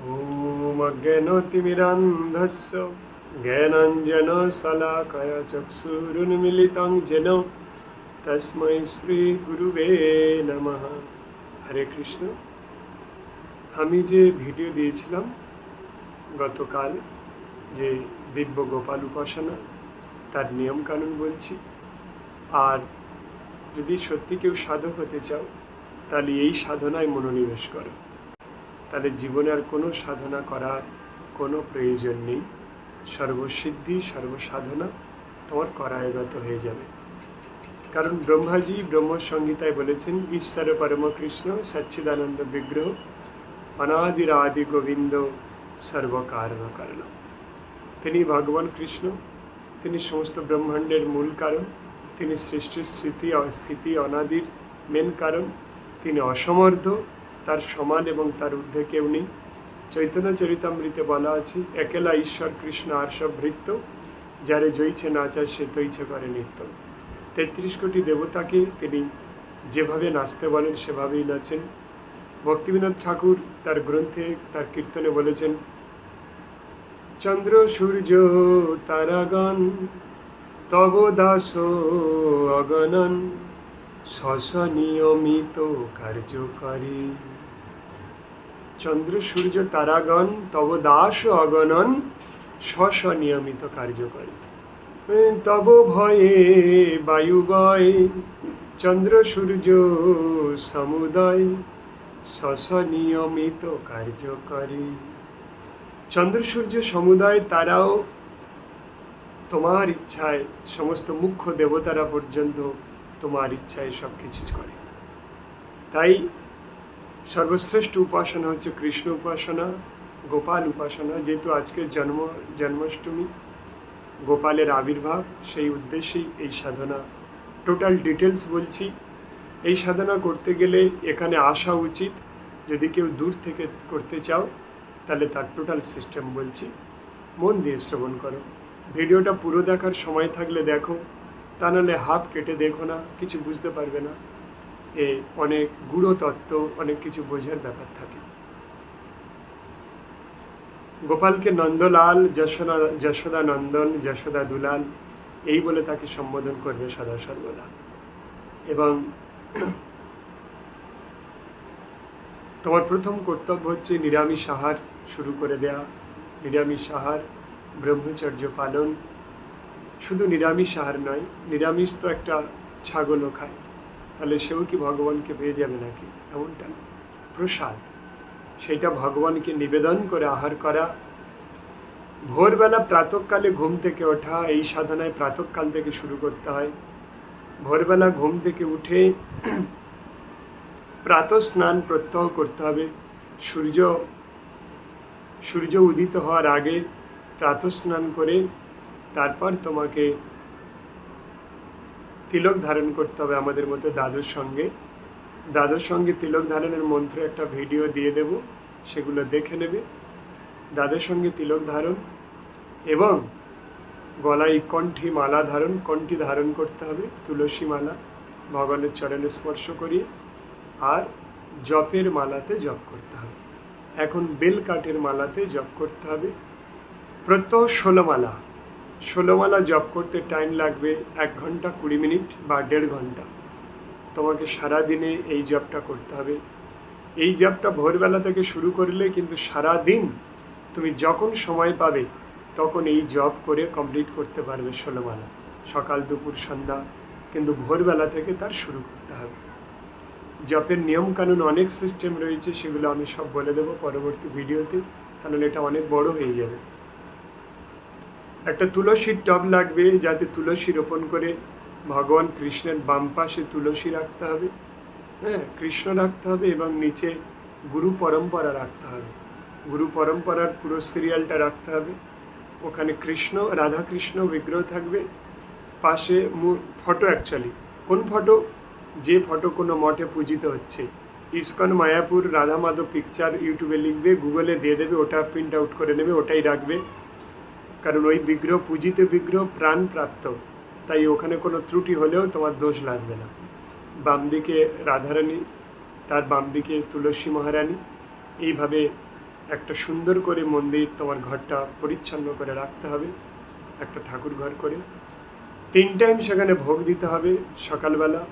ॐ अज्ञानतिमिरान्धस्य ज्ञानाञ्जनशलाकय चक्षुरुन्मिलितं जेन तस्मै শ্রীগুরুবে নমঃ হরে কৃষ্ণ আমি যে ভিডিও দিয়েছিলাম গতকাল যে দিব্য গোপাল উপাসনা, তার নিয়মকানুন বলছি। আর যদি সত্যি কেউ সাধক হতে চাও, তাহলে এই সাধনায় মনোনিবেশ করো। তাহলে জীবনে আর কোনো সাধনা করার কোনো প্রয়োজন নেই। সর্বসিদ্ধি, সর্বসাধনা তোমার করায়গত হয়ে যাবে। কারণ ব্রহ্মাজি ব্রহ্মসংহিতায় বলেছেন, ঈশ্বর পরম কৃষ্ণ সচ্চিদানন্দ বিগ্রহ অনাদির আদি গোবিন্দ সর্বকারণ কারণ তিনি ভগবান কৃষ্ণ, তিনি সমস্ত ব্রহ্মাণ্ডের মূল কারণ, তিনি সৃষ্টির স্মৃতি অস্থিতি, অনাদির মেন কারণ, তিনি অসমর্থ তার সমান এবং তার ঊর্ধ্বে কেউ নেই। চৈতন্য চরিতামৃতে বলা আছে, একেলা ঈশ্বর কৃষ্ণ আর সব ভৃত্য যারে জয়ছে নাচার সে তৈছে করে নিত্য। তেত্রিশ কোটি দেবতাকে তিনি যেভাবে নাচতে বলেন, সেভাবেই নাচেন। ভক্তিবিনোদ ঠাকুর তার গ্রন্থে তার কীর্তনে বলেছেন, চন্দ্র, সূর্য, তারাগণ, তব দাস, অগণন শশ নিয়মিত কার্যকারী। চন্দ্র, সূর্য, তারাগণ, তব দাস অগণন শশ নিয়মিত কার্যকারী তব ভয়ে বায়ুবয় চন্দ্র, সূর্য, সমুদয় শশ নিয়মিত কার্যকারী। চন্দ্র, সূর্য, সমুদায়, তারাও তোমার ইচ্ছায় সমস্ত মুখ্য দেবতারা পর্যন্ত তোমার ইচ্ছায় সব কিছু করে। তাই সর্বশ্রেষ্ঠ উপাসনা হচ্ছে কৃষ্ণ উপাসনা, গোপাল উপাসনা, যেহেতু আজকের জন্ম, জন্মাষ্টমী, গোপালের আবির্ভাব, সেই উদ্দেশ্যেই এই সাধনা। টোটাল ডিটেলস বলছি, এই সাধনা করতে গেলে এখানে আসা উচিত। যদি কেউ দূর থেকে করতে চাও, তাহলে তার টোটাল সিস্টেম বলছি। মন দিয়ে শ্রবণ করো। ভিডিওটা পুরো দেখার সময় থাকলে দেখো তা নাহলে হাফ কেটে দেখো না, কিছু বুঝতে পারবে না। এ অনেক গূঢ় তত্ত্ব, অনেক কিছু বোঝার ব্যাপার থাকে। গোপালকে নন্দলাল যশোদা যশোদা নন্দন, যশোদা দুলাল, এই বলে তাকে সম্বোধন করবে সদা সর্বদা। এবং তোমার প্রথম কর্তব্য হচ্ছে নিরামিষ আহার শুরু করে দেয়া। নিরামিষ আহার ব্রহ্মচর্য পালন শুধু নিরামিষ আহার নয়, নিরামিষ তো একটা ছাগলও খায়। তাহলে সেও কি ভগবানকে পেয়ে যাবে নাকি? এমনটা প্রসাদ। সেটা ভগবানকে নিবেদন করে আহার করা। ভোরবেলা প্রাতকালে ঘুম থেকে ওঠা, এই সাধনায় প্রাতকাল থেকে শুরু করতে হয়। ভোরবেলা ঘুম থেকে উঠে প্রাত স্নান প্রত্যহ করতে হবে। সূর্য সূর্য উদিত হওয়ার আগে প্রাত স্নান করে তারপর তোমাকে তিলক ধারণ করতে হবে আমাদের মতো দাদুর সঙ্গে। দাদুর সঙ্গে তিলক ধারণের মন্ত্র একটা ভিডিও দিয়ে দেব, সেগুলো দেখে নেবে। দাদুর সঙ্গে তিলক ধারণ এবং গলায় কণ্ঠী মালা ধারণ, কণ্ঠী ধারণ করতে হবে, তুলসী মালা, ভগবানের চরণে স্পর্শ করিয়ে, আর জপের মালাতে জপ করতে হবে। এখন বেল কাঠের মালাতে জপ করতে হবে। প্রত্যহ ষোলো মালা। ষোলো মালা জপ করতে টাইম লাগবে এক ঘণ্টা কুড়ি মিনিট বা দেড় ঘণ্টা। তোমাকে সারা দিনে এই জবটা করতে হবে। এই জবটা ভোরবেলা থেকে শুরু করলে কিন্তু সারা দিন তুমি যখন সময় পাবে তখন এই জব করে কমপ্লিট করতে পারবে ষোলো মালা সকাল, দুপুর, সন্ধ্যা কিন্তু ভোরবেলা থেকে তার শুরু করতে হবে। জপের নিয়মকানুন অনেক সিস্টেম রয়েছে, সেগুলো আমি সব বলে দেবো পরবর্তী ভিডিওতে কারণ এটা অনেক বড় হয়ে যাবে। একটা তুলসীর টব লাগবে যাতে তুলসী রোপণ করে ভগবান কৃষ্ণের বাম পাশে তুলসী রাখতে হবে হ্যাঁ কৃষ্ণ রাখতে হবে এবং নিচে গুরু পরম্পরা রাখতে হবে। গুরু পরম্পরার পুরো সিরিয়ালটা রাখতে হবে। ওখানে কৃষ্ণ রাধা কৃষ্ণ বিগ্রহ থাকবে। পাশে ফটো অ্যাকচুয়ালি কোন ফটো যে ফটো কোনো মঠে পূজিত হচ্ছে। ইস্কন, মায়াপুর রাধা মাধব পিকচার ইউটিউবে লিখবে গুগলে দিয়ে দেবে, ওটা প্রিন্ট আউট করে নেবে, ওটাই রাখবে। কারণ ওই বিগ্রহ পূজিত বিগ্রহ প্রাণ প্রাপ্ত তাই ওখানে কোনো ত্রুটি হলেও তোমার দোষ লাগবে না। বাম দিকে রাধারানী, তার বাম দিকে তুলসী মহারানী। এইভাবে একটা সুন্দর করে মন্দির তোমার ঘরটা পরিচ্ছন্ন করে রাখতে হবে, একটা ঠাকুর ঘর করে। তিন টাইম সেখানে ভোগ দিতে হবে সকালবেলা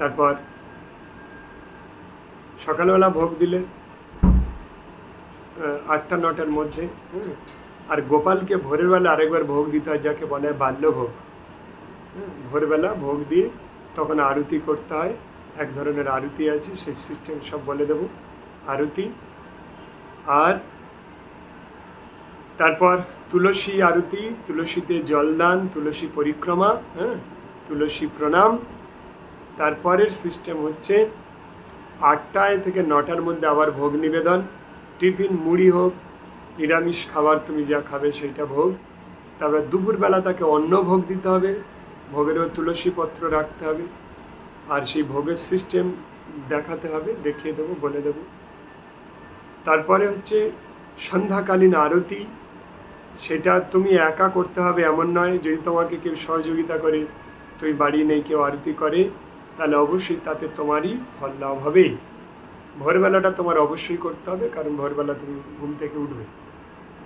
তারপর সকালবেলা ভোগ দিলে আটটা, নটার মধ্যে আর গোপালকে ভোরের বেলা আরেকবার ভোগ দিতে হয়, যাকে বলে বাল্যভোগ। হ্যাঁ ভোরবেলা ভোগ দিয়ে তখন আরতি করতে হয়। এক ধরনের আরতি আছে, সেই সিস্টেম সব বলে দেবো। আরতি। আর তারপর তুলসী আরতি, তুলসীতে জলদান, তুলসী পরিক্রমা হ্যাঁ তুলসী প্রণাম। তারপরের সিস্টেম হচ্ছে আটটায় থেকে নটার মধ্যে আবার ভোগ নিবেদন। টিফিন, মুড়ি হোক নিরামিষ খাবার তুমি যা খাবে সেইটা ভোগ। তারপর দুপুরবেলা তাকে অন্ন ভোগ দিতে হবে, ভোগেরও তুলসী পত্র রাখতে হবে। আর সেই ভোগের সিস্টেম দেখাতে হবে, দেখিয়ে দেবো, বলে দেবো। তারপরে হচ্ছে সন্ধ্যাকালীন আরতি। সেটা তুমি একা করতে হবে, এমন নয়। যদি তোমাকে কেউ সহযোগিতা করে, তুমি বাড়ি নেই, কেউ আরতি করে, তাহলে অবশ্যই তাতে তোমারই ফল লাভ হবে। ভোরবেলাটা তোমার অবশ্যই করতে হবে, কারণ ভোরবেলা তুমি ঘুম থেকে উঠবে।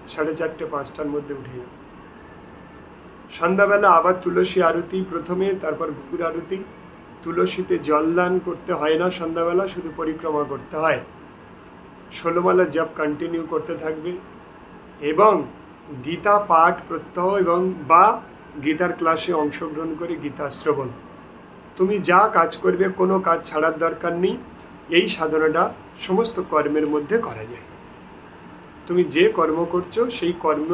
সাড়ে চারটে, পাঁচটার মধ্যে উঠে যাবে সন্ধ্যাবেলা আবার তুলসী আরতি প্রথমে, তারপর ঘুর আরতি। তুলসীতে জলদান করতে হয় না সন্ধ্যাবেলা, শুধু পরিক্রমা করতে হয়। ষোলোমালা জপ কন্টিনিউ করতে থাকবে। এবং গীতা পাঠ প্রত্যহ এবং বা গীতার ক্লাসে অংশগ্রহণ করে গীতা শ্রবণ। তুমি যা কাজ করবে, কোনো কাজ ছাড়ার দরকার নেই। এই সাধনাটা সমস্ত কর্মের মধ্যে করা যায়। তুমি যে কর্ম করছ সেই কর্ম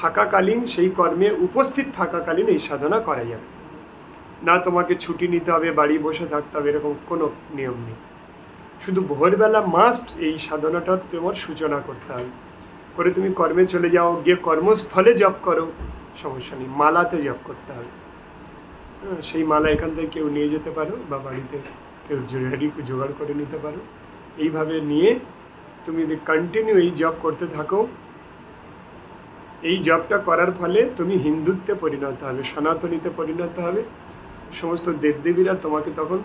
থাকাকালীন সেই কর্মে উপস্থিত থাকাকালীন এই সাধনা করা যাবে না তোমাকে ছুটি নিতে হবে বাড়ি বসে থাকতে হবে এরকম কোনো নিয়ম নেই। শুধু ভোরবেলা মাস্ট এই সাধনাটা তোমার সূচনা করতে হবে। করে তুমি কর্মে চলে যাও গিয়ে কর্মস্থলে জপ করো সমস্যা নেই মালাতে জপ করতে হবে। হ্যাঁ, সেই মালা এখান থেকে কেউ নিয়ে যেতে পারো বা বাড়িতে কেউ জোগাড় করে নিতে পারো। এইভাবে নিয়ে তুমি যদি কন্টিনিউ এই জব করতে থাকো, এই জবটা করার ফলে তুমি হিন্দুত্বে পরিণত হবে, সনাতনীতে পরিণত হবে। সমস্ত দেবদেবীরা তোমাকে তখন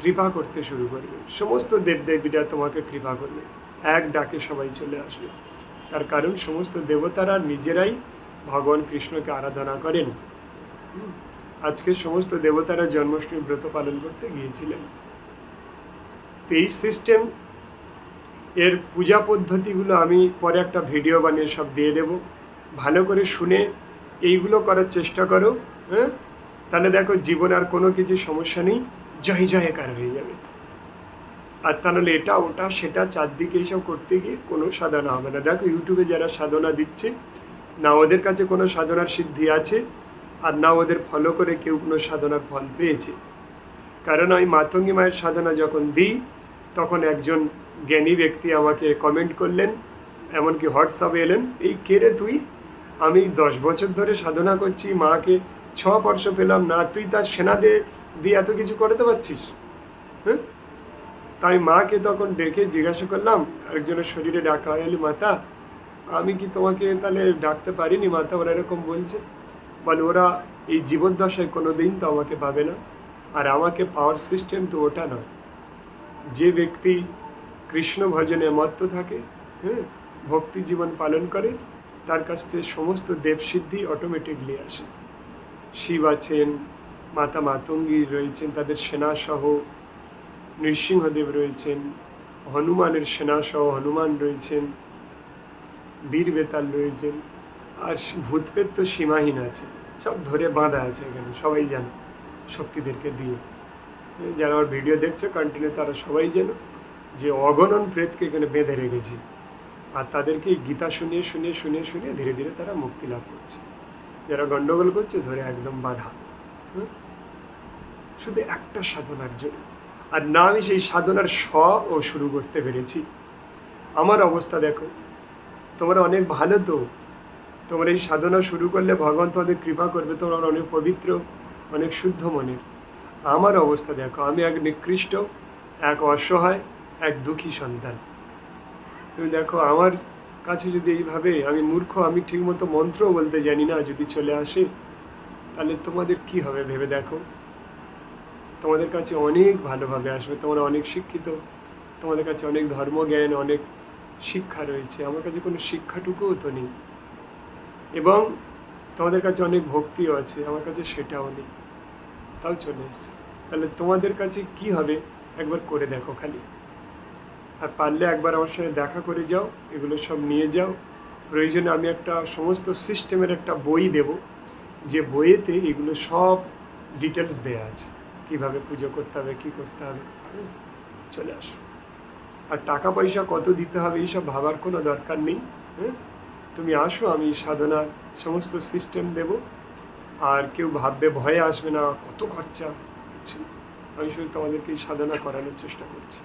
কৃপা করতে শুরু করবে। সমস্ত দেবদেবীরা তোমাকে কৃপা করবে। এক ডাকে সবাই চলে আসবে। তার কারণ সমস্ত দেবতারা নিজেরাই ভগবান কৃষ্ণকে আরাধনা করেন। আজকে সমস্ত দেবতারা জন্মাষ্টমী ব্রত পালন করতে গিয়েছিলেন। তো এই সিস্টেম এর পূজা পদ্ধতিগুলো আমি পরে একটা ভিডিও বানিয়ে সব দিয়ে দেব। ভালো করে শুনে এইগুলো করার চেষ্টা করো হ্যাঁ? তাহলে দেখো জীবন আর কোনো কিছু সমস্যা নেই, জয় জয়কার হয়ে যাবে। আর তাহলে এটা, ওটা, সেটা, চারদিকে এইসব করতে গিয়ে কোনো সাধনা হবে না। দেখো ইউটিউবে যারা সাধনা দিচ্ছে, না ওদের কাছে কোনো সাধনার সিদ্ধি আছে, আর না ওদের ফলো করে কেউ কোনো সাধনার ফল পেয়েছে। কারণ আমি মাতঙ্গী মায়ের সাধনা যখন দিই তখন একজন জ্ঞানী ব্যক্তি আমাকে কমেন্ট করলেন, এমনকি হোয়াটসঅ্যাপে এলেন, এই কে রে তুই? আমি দশ বছর ধরে সাধনা করছি, মাকে ছ বর্ষ পেলাম না, তুই তার সেনা দিয়ে দিয়ে এত কিছু করতে পারছিস? হ্যাঁ? তাই মাকে তখন ডেকে জিজ্ঞাসা করলাম, একজনের শরীরে ডাকা এলি মাতা, আমি কি তোমাকে তাহলে ডাকতে পারিনি? মাতা ওরা এরকম বলছে। বলে, ওরা এই জীবদ্দশায় কোনো দিন তো আমাকে পাবে না, আর আমাকে পাওয়ার সিস্টেম তো ওটা নয়। যে ব্যক্তি কৃষ্ণ ভজনে মত্ত থাকে হ্যাঁ ভক্তি জীবন পালন করে, তার কাছ থেকে সমস্ত দেবসিদ্ধি অটোমেটিকলি আসে। শিব আছেন, মাতা মাতঙ্গী রয়েছেন, তাদের সেনাসহ নৃসিংহদেব রয়েছেন, হনুমানের সেনাসহ হনুমান রয়েছেন, বীর বেতাল রয়েছেন, আর ভূতপেত তো সীমাহীন আছে। সব ধরে বাঁধা আছে এখানে, সবাই জানে, শক্তিদেরকে দিয়ে। যারা আমার ভিডিও দেখছে কন্টিনিউ তারা সবাই যেন যে অগণন প্রেতকে এখানে বেঁধে রেখেছি। আর তাদেরকে গীতা শুনিয়ে শুনিয়ে শুনিয়ে শুনিয়ে ধীরে ধীরে তারা মুক্তি লাভ করছে। যারা গন্ডগোল করছে, ধরে একদম বাধা? শুধু একটা সাধনার জন্য। আর না, আমি সেই সাধনার স ও শুরু করতে পেরেছি। আমার অবস্থা দেখো, তোমরা অনেক ভালো তো। তোমরা এই সাধনা শুরু করলে ভগবান তোমাদের কৃপা করবে, তোমরা অনেক পবিত্র, অনেক শুদ্ধ মনের। আমার অবস্থা দেখো, আমি এক নিকৃষ্ট, এক অসহায়, এক দুঃখী সন্তান। তুমি দেখো, আমার কাছে যদি এইভাবে আমি মূর্খ, আমি ঠিকমতো মন্ত্র বলতে জানি না, যদি চলে আসে, তাহলে তোমাদের কি হবে ভেবে দেখো? তোমাদের কাছে অনেক ভালোভাবে আসবে, তোমরা অনেক শিক্ষিত, তোমাদের কাছে অনেক ধর্মজ্ঞান, অনেক শিক্ষা রয়েছে, আমার কাছে কোনো শিক্ষাটুকুও তো নেই। এবং তোমাদের কাছে অনেক ভক্তিও আছে, আমার কাছে সেটাও নেই। তাও চলে এসছে তাহলে তোমাদের কাছে কি হবে? একবার করে দেখো খালি। আর পারলে একবার আমার সঙ্গে দেখা করে যাও, এগুলো সব নিয়ে যাও। প্রয়োজনে আমি একটা সমস্ত সিস্টেমের একটা বই দেব, যে বইয়েতে এগুলো সব ডিটেলস দেওয়া আছে। কীভাবে পুজো করতে হবে, কী করতে হবে। চলে আসো। আর টাকা পয়সা কত দিতে হবে, এইসব ভাবার কোনো দরকার নেই হ্যাঁ? তুমি আসো, আমি সাধনার সমস্ত সিস্টেম দেব। আর কেউ ভাববে, ভয়ে আসবে না, কত খরচা। হচ্ছে আমি শুধু তোমাদেরকে সাধনা করানোর চেষ্টা করছি।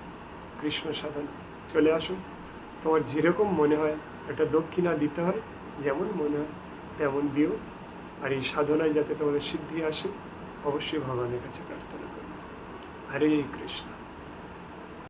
কৃষ্ণ সাধনা। চলে আসো তোমার যেরকম মনে হয়, একটা দক্ষিণা দিতে হয়, যেমন মনে হয়, তেমন দিও। আর এই সাধনায় যাতে তোমাদের সিদ্ধি আসে, অবশ্যই ভগবানের কাছে প্রার্থনা করবে। হরে কৃষ্ণ।